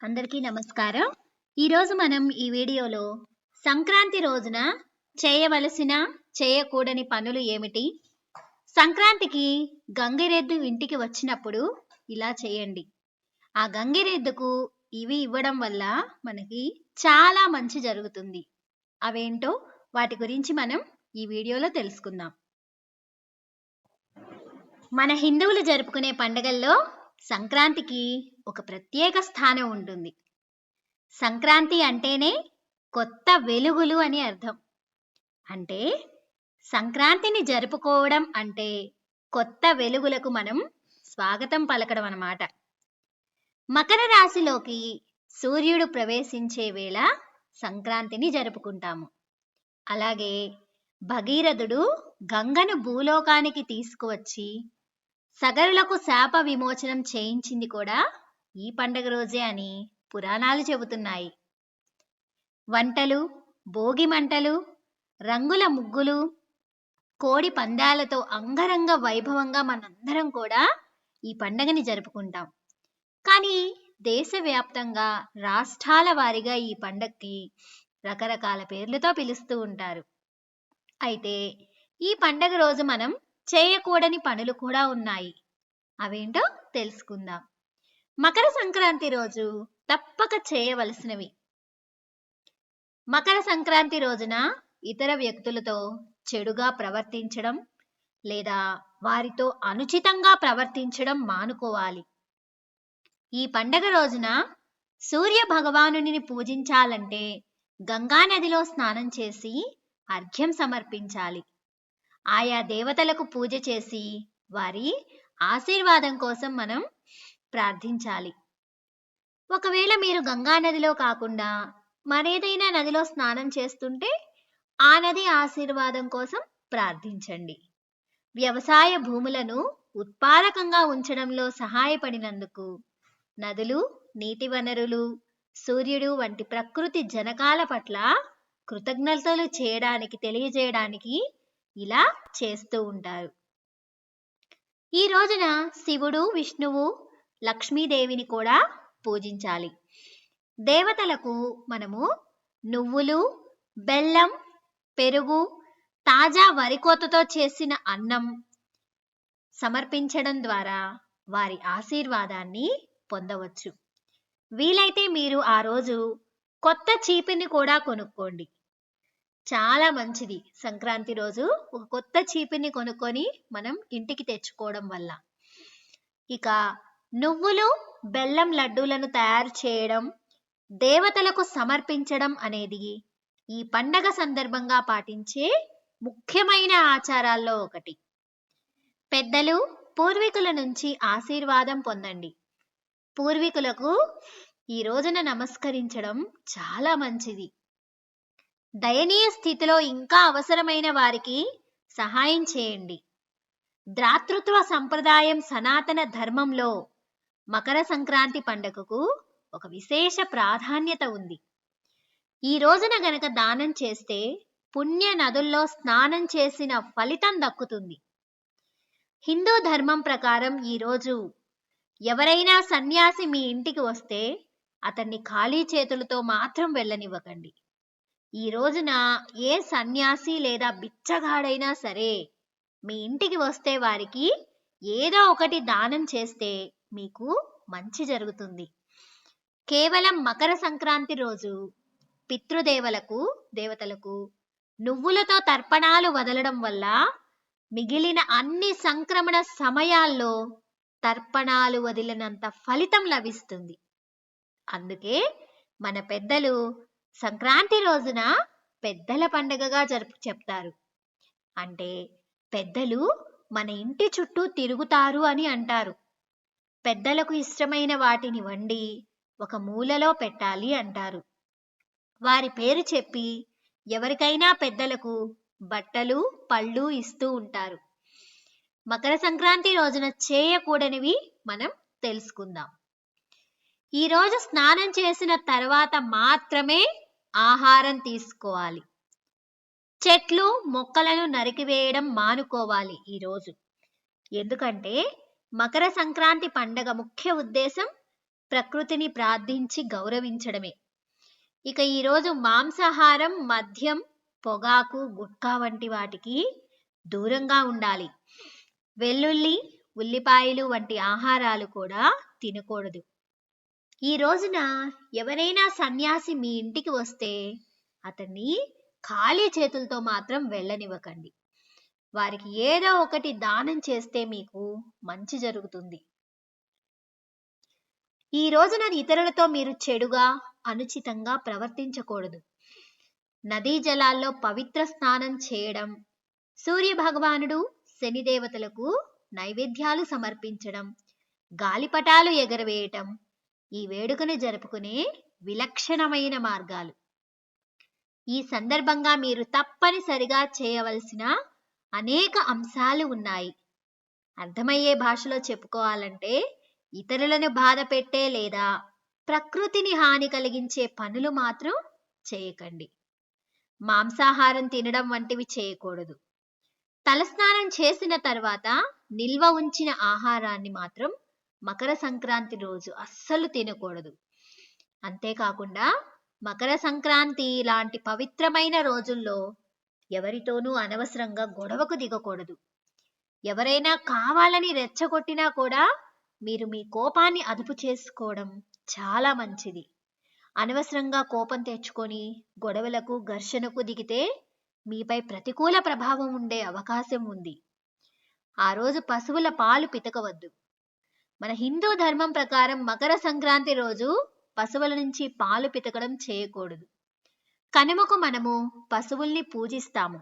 అందరికీ నమస్కారం. ఈరోజు మనం ఈ వీడియోలో సంక్రాంతి రోజున చేయవలసిన చేయకూడని పనులు ఏమిటి? సంక్రాంతికి గంగిరెద్దు ఇంటికి వచ్చినప్పుడు ఇలా చేయండి. ఆ గంగిరెద్దుకు ఇవి ఇవ్వడం వల్ల మనకి చాలా మంచి జరుగుతుంది. అవేంటో వాటి గురించి మనం ఈ వీడియోలో తెలుసుకుందాం. మన హిందువులు జరుపుకునే పండుగల్లో సంక్రాంతికి ఒక ప్రత్యేక స్థానం ఉంటుంది. సంక్రాంతి అంటేనే కొత్త వెలుగులు అని అర్థం. అంటే సంక్రాంతిని జరుపుకోవడం అంటే కొత్త వెలుగులకు మనం స్వాగతం పలకడం అన్నమాట. మకర రాశిలోకి సూర్యుడు ప్రవేశించే వేళ సంక్రాంతిని జరుపుకుంటాము. అలాగే భగీరథుడు గంగను భూలోకానికి తీసుకువచ్చి సగరులకు శాప విమోచనం చేయించింది కూడా ఈ పండగ రోజే అని పురాణాలు చెబుతున్నాయి. వంటలు భోగి మంటలు రంగుల ముగ్గులు కోడి పందాలతో అంగరంగ వైభవంగా మనందరం కూడా ఈ పండగని జరుపుకుంటాం. కానీ దేశవ్యాప్తంగా రాష్ట్రాల వారీగా ఈ పండగకి రకరకాల పేర్లతో పిలుస్తూ ఉంటారు. అయితే ఈ పండగ రోజు మనం చేయకూడని పనులు కూడా ఉన్నాయి. అవేంటో తెలుసుకుందాం. మకర సంక్రాంతి రోజు తప్పక చేయవలసినవి. మకర సంక్రాంతి రోజున ఇతర వ్యక్తులతో చెడుగా ప్రవర్తించడం లేదా వారితో అనుచితంగా ప్రవర్తించడం మానుకోవాలి. ఈ పండగ రోజున సూర్య భగవానుని పూజించాలంటే గంగా నదిలో స్నానం చేసి అర్ఘ్యం సమర్పించాలి. ఆయా దేవతలకు పూజ చేసి వారి ఆశీర్వాదం కోసం మనం ప్రార్థించాలి. ఒకవేళ మీరు గంగా నదిలో కాకుండా మరేదైనా నదిలో స్నానం చేస్తుంటే ఆ నది ఆశీర్వాదం కోసం ప్రార్థించండి. వ్యవసాయ భూములను ఉత్పాదకంగా ఉంచడంలో సహాయపడినందుకు నదులు నీటి వనరులు సూర్యుడు వంటి ప్రకృతి జనకాల పట్ల కృతజ్ఞతలు చేయడానికి తెలియజేయడానికి ఇలా చేస్తూ ఉంటారు. ఈ రోజున శివుడు విష్ణువు లక్ష్మీదేవిని కూడా పూజించాలి. దేవతలకు మనము నువ్వులు బెల్లం పెరుగు తాజా వరికోతతో చేసిన అన్నం సమర్పించడం ద్వారా వారి ఆశీర్వాదాన్ని పొందవచ్చు. వీలైతే మీరు ఆ రోజు కొత్త చీపిని కూడా కొనుక్కోండి. చాలా మంచిది సంక్రాంతి రోజు. ఒక కొత్త చీపిని కొనుక్కొని మనం ఇంటికి తెచ్చుకోవడం వల్ల. ఇక నువ్వులు బెల్లం లడ్డూలను తయారు చేయడం దేవతలకు సమర్పించడం అనేది ఈ పండగ సందర్భంగా పాటించే ముఖ్యమైన ఆచారాల్లో ఒకటి. పెద్దలు పూర్వీకుల నుంచి ఆశీర్వాదం పొందండి. పూర్వీకులకు ఈ రోజున నమస్కరించడం చాలా మంచిది. దయనీయ స్థితిలో ఇంకా అవసరమైన వారికి సహాయం చేయండి. ద్రాతృత్వ సంప్రదాయం సనాతన ధర్మంలో మకర సంక్రాంతి పండుగకు ఒక విశేష ప్రాధాన్యత ఉంది. ఈ రోజున గనక దానం చేస్తే పుణ్య నదుల్లో స్నానం చేసిన ఫలితం దక్కుతుంది. హిందూ ధర్మం ప్రకారం ఈరోజు ఎవరైనా సన్యాసి మీ ఇంటికి వస్తే అతన్ని ఖాళీ చేతులతో మాత్రం వెళ్ళనివ్వకండి. ఈ రోజున ఏ సన్యాసి లేదా బిచ్చగాడైనా సరే మీ ఇంటికి వస్తే వారికి ఏదో ఒకటి దానం చేస్తే మీకు మంచి జరుగుతుంది. కేవలం మకర సంక్రాంతి రోజు పితృదేవలకు దేవతలకు నువ్వులతో తర్పణాలు వదలడం వల్ల మిగిలిన అన్ని సంక్రమణ సమయాల్లో తర్పణాలు వదిలినంత ఫలితం లభిస్తుంది. అందుకే మన పెద్దలు సంక్రాంతి రోజున పెద్దల పండగగా జరుపు చెప్తారు. అంటే పెద్దలు మన ఇంటి చుట్టూ తిరుగుతారు అని అంటారు. పెద్దలకు ఇష్టమైన వాటిని వండి ఒక మూలలో పెట్టాలి అంటారు. వారి పేరు చెప్పి ఎవరికైనా పెద్దలకు బట్టలు పళ్ళు ఇస్తూ ఉంటారు. మకర సంక్రాంతి రోజున చేయకూడనివి మనం తెలుసుకుందాం. ఈరోజు స్నానం చేసిన తర్వాత మాత్రమే ఆహారం తీసుకోవాలి. చెట్లు మొక్కలను నరికివేయడం మానుకోవాలి ఈరోజు. ఎందుకంటే మకర సంక్రాంతి పండగ ముఖ్య ఉద్దేశం ప్రకృతిని ప్రార్థించి గౌరవించడమే. ఇక ఈరోజు మాంసాహారం మద్యం పొగాకు గుట్కా వంటి వాటికి దూరంగా ఉండాలి. వెల్లుల్లి ఉల్లిపాయలు వంటి ఆహారాలు కూడా తినకూడదు. ఈ రోజున ఎవరైనా సన్యాసి మీ ఇంటికి వస్తే అతన్ని ఖాళీ చేతులతో మాత్రం వెళ్ళనివ్వకండి. వారికి ఏదో ఒకటి దానం చేస్తే మీకు మంచి జరుగుతుంది. ఈ రోజున ఇతరులతో మీరు చెడుగా అనుచితంగా ప్రవర్తించకూడదు. నదీ జలాల్లో పవిత్ర స్నానం చేయడం సూర్య భగవానుడు శనిదేవతలకు నైవేద్యాలు సమర్పించడం గాలిపటాలు ఎగరవేయటం ఈ వేడుకను జరుపుకునే విలక్షణమైన మార్గాలు. ఈ సందర్భంగా మీరు తప్పనిసరిగా చేయవలసిన అనేక అంశాలు ఉన్నాయి. అర్థమయ్యే భాషలో చెప్పుకోవాలంటే ఇతరులను బాధ పెట్టే లేదా ప్రకృతిని హాని కలిగించే పనులు మాత్రం చేయకండి. మాంసాహారం తినడం వంటివి చేయకూడదు. తలస్నానం చేసిన తర్వాత నిల్వ ఉంచిన ఆహారాన్ని మాత్రం మకర సంక్రాంతి రోజు అస్సలు తినకూడదు. అంతేకాకుండా మకర సంక్రాంతి లాంటి పవిత్రమైన రోజుల్లో ఎవరితోనూ అనవసరంగా గొడవకు దిగకూడదు. ఎవరైనా కావాలని రెచ్చగొట్టినా కూడా మీరు మీ కోపాన్ని అదుపు చేసుకోవడం చాలా మంచిది. అనవసరంగా కోపం తెచ్చుకొని గొడవలకు ఘర్షణకు దిగితే మీపై ప్రతికూల ప్రభావం ఉండే అవకాశం ఉంది. ఆ రోజు పశువుల పాలు పితకవద్దు. మన హిందూ ధర్మం ప్రకారం మకర సంక్రాంతి రోజు పశువుల నుంచి పాలు పితకడం చేయకూడదు. కనుమకు మనము పశువుల్ని పూజిస్తాము.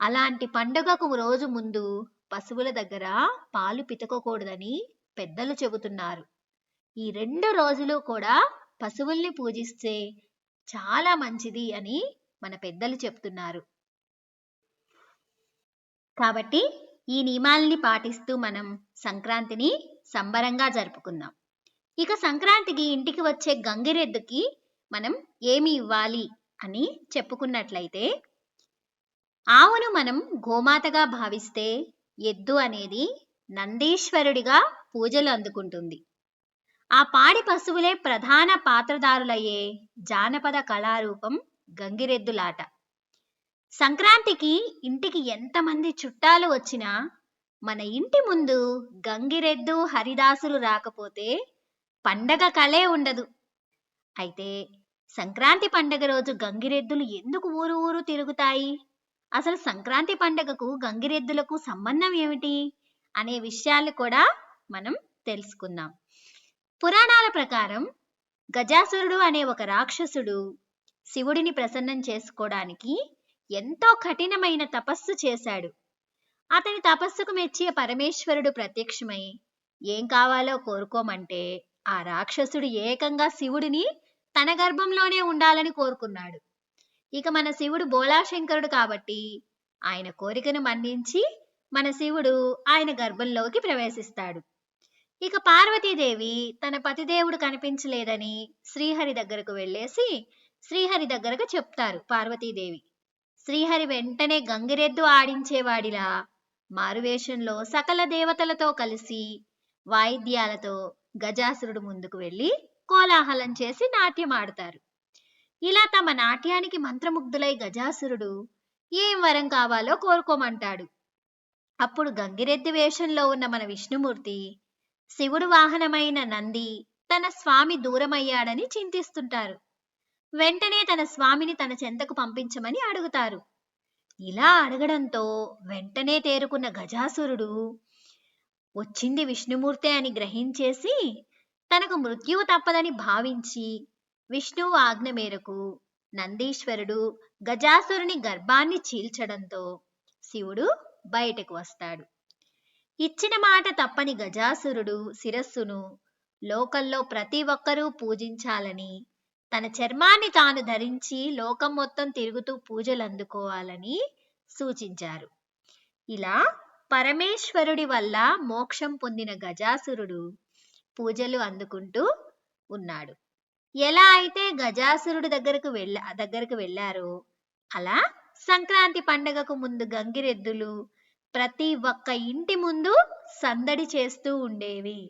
అలాంటి పండుగకు రోజు ముందు పశువుల దగ్గర పాలు పితకకూడదని పెద్దలు చెబుతున్నారు. ఈ రెండు రోజులు కూడా పశువుల్ని పూజిస్తే చాలా మంచిది అని మన పెద్దలు చెప్తున్నారు. కాబట్టి ఈ నియమాల్ని పాటిస్తూ మనం సంక్రాంతిని సంబరంగా జరుపుకుందాం. ఇక సంక్రాంతికి ఇంటికి వచ్చే గంగిరెద్దుకి మనం ఏమి ఇవ్వాలి అని చెప్పుకున్నట్లయితే ఆవును మనం గోమాతగా భావిస్తే ఎద్దు అనేది నందీశ్వరుడిగా పూజలు అందుకుంటుంది. ఆ పాడి పశువులే ప్రధాన పాత్రదారులయ్యే జానపద కళారూపం గంగిరెద్దులాట. సంక్రాంతికి ఇంటికి ఎంతమంది చుట్టాలు వచ్చినా మన ఇంటి ముందు గంగిరెద్దు హరిదాసులు రాకపోతే పండగ కలే ఉండదు. అయితే సంక్రాంతి పండగ రోజు గంగిరెద్దులు ఎందుకు ఊరు ఊరు తిరుగుతాయి? అసలు సంక్రాంతి పండగకు గంగిరెద్దులకు సంబంధం ఏమిటి? అనే విషయాలు కూడా మనం తెలుసుకుందాం. పురాణాల ప్రకారం గజాసురుడు అనే ఒక రాక్షసుడు శివుడిని ప్రసన్నం చేసుకోవడానికి ఎంతో కఠినమైన తపస్సు చేశాడు. అతని తపస్సుకు మెచ్చి పరమేశ్వరుడు ప్రత్యక్షమై ఏం కావాలో కోరుకోమంటే ఆ రాక్షసుడు ఏకంగా శివుడిని తన గర్భంలోనే ఉండాలని కోరుకున్నాడు. ఇక మన శివుడు బోలాశంకరుడు కాబట్టి ఆయన కోరికను మన్నించి మన శివుడు ఆయన గర్భంలోకి ప్రవేశిస్తాడు. ఇక పార్వతీదేవి తన పతిదేవుడు కనిపించలేదని శ్రీహరి దగ్గరకు వెళ్ళేసి శ్రీహరి దగ్గరకు చెప్తారు పార్వతీదేవి. శ్రీహరి వెంటనే గంగిరెద్దు ఆడించేవాడిలా మారువేషంలో సకల దేవతలతో కలిసి వాయిద్యాలతో గజాసురుడు ముందుకు వెళ్ళి కోలాహలం చేసి నాట్యం ఆడతారు. ఇలా తమ నాట్యానికి మంత్రముగ్ధులై గజాసురుడు ఏం వరం కావాలో కోరుకోమంటాడు. అప్పుడు గంగిరెద్ది వేషంలో ఉన్న మన విష్ణుమూర్తి శివుడు వాహనమైన నంది తన స్వామి దూరమయ్యాడని చింతిస్తుంటారు. వెంటనే తన స్వామిని తన చెంతకు పంపించమని అడుగుతారు. ఇలా అడగడంతో వెంటనే తేరుకున్న గజాసురుడు వచ్చింది విష్ణుమూర్తే అని గ్రహించేసి తనకు మృత్యువు తప్పదని భావించి విష్ణువు ఆజ్ఞ మేరకు నందీశ్వరుడు గజాసురుని గర్భాన్ని చీల్చడంతో శివుడు బయటకు వస్తాడు. ఇచ్చిన మాట తప్పని గజాసురుడు శిరస్సును లోకల్లో ప్రతి ఒక్కరూ పూజించాలని తన చర్మాన్ని తాను ధరించి లోకం మొత్తం తిరుగుతూ పూజలు అందుకోవాలని సూచించారు. ఇలా పరమేశ్వరుడి వల్ల మోక్షం పొందిన గజాసురుడు పూజలు అందుకుంటూ ఉన్నాడు. ఎలా అయితే గజాసురుడి దగ్గరకు వెళ్ళ దగ్గరకు వెళ్ళారో అలా సంక్రాంతి పండగకు ముందు గంగిరెద్దులు ప్రతి ఒక్క ఇంటి ముందు సందడి చేస్తూ ఉండేవి.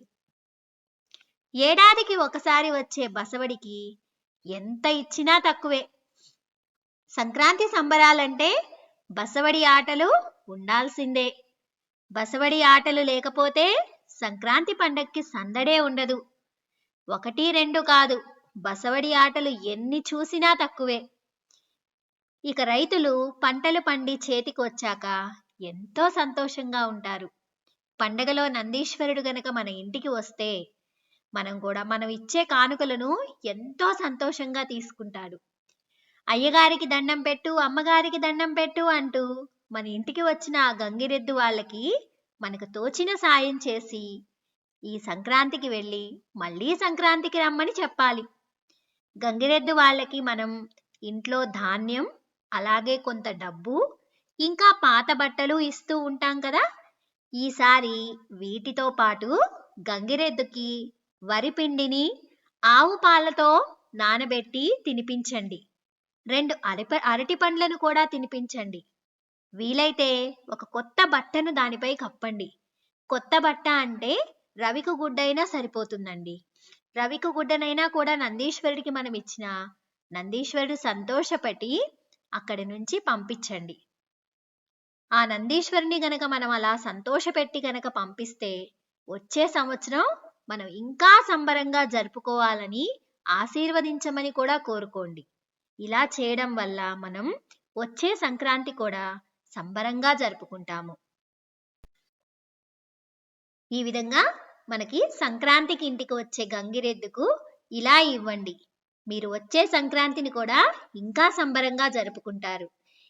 ఏడాదికి ఒకసారి వచ్చే బసవడికి ఎంత ఇచ్చినా తక్కువే. సంక్రాంతి సంబరాలంటే బసవడి ఆటలు ఉండాల్సిందే. బసవడి ఆటలు లేకపోతే సంక్రాంతి పండక్కి సందడే ఉండదు. ఒకటి రెండు కాదు బసవడి ఆటలు ఎన్ని చూసినా తక్కువే. ఇక రైతులు పంటలు పండి చేతికి వచ్చాక ఎంతో సంతోషంగా ఉంటారు. పండగలో నందీశ్వరుడు గనక మన ఇంటికి వస్తే మనం కూడా మనం ఇచ్చే కానుకలను ఎంతో సంతోషంగా తీసుకుంటాడు. అయ్యగారికి దండం పెట్టు అమ్మగారికి దండం పెట్టు అంటూ మన ఇంటికి వచ్చిన ఆ గంగిరెద్దు వాళ్ళకి మనకు తోచిన సాయం చేసి ఈ సంక్రాంతికి వెళ్ళి మళ్ళీ సంక్రాంతికి రమ్మని చెప్పాలి. గంగిరెద్దు వాళ్ళకి మనం ఇంట్లో ధాన్యం అలాగే కొంత డబ్బు ఇంకా పాత బట్టలు ఇస్తూ ఉంటాం కదా. ఈసారి వీటితో పాటు గంగిరెద్దుకి వరి పిండిని ఆవు పాలతో నానబెట్టి తినిపించండి. రెండు అరటి అరటి పండ్లను కూడా తినిపించండి. వీలైతే ఒక కొత్త బట్టను దానిపై కప్పండి. కొత్త బట్ట అంటే రవికు గుడ్డైనా సరిపోతుందండి. రవికు గుడ్డనైనా కూడా నందీశ్వరుడికి మనం ఇచ్చిన నందీశ్వరుడు సంతోషపడి అక్కడి నుంచి పంపించండి. ఆ నందీశ్వరుని గనక మనం అలా సంతోషపెట్టి గనక పంపిస్తే వచ్చే సంవత్సరం మనం ఇంకా సంబరంగా జరుపుకోవాలని ఆశీర్వదించమని కూడా కోరుకోండి. ఇలా చేయడం వల్ల మనం వచ్చే సంక్రాంతి కూడా సంబరంగా జరుపుకుంటాము. ఈ విధంగా మనకి సంక్రాంతికి ఇంటికి వచ్చే గంగిరెద్దుకు ఇలా ఇవ్వండి. మీరు వచ్చే సంక్రాంతిని కూడా ఇంకా సంబరంగా జరుపుకుంటారు.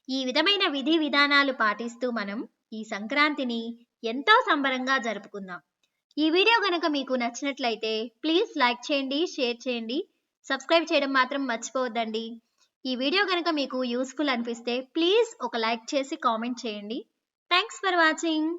ఈ విధమైన విధి విధానాలు పాటిస్తూ మనం ఈ సంక్రాంతిని ఎంతో సంబరంగా జరుపుకుందాం. ఈ వీడియో కనుక మీకు నచ్చినట్లయితే ప్లీజ్ లైక్ చేయండి షేర్ చేయండి. సబ్స్క్రైబ్ చేయడం మాత్రం మర్చిపోవద్దండి. ఈ వీడియో కనుక మీకు యూస్ఫుల్ అనిపిస్తే ప్లీజ్ ఒక లైక్ చేసి కామెంట్ చేయండి. Thanks for watching.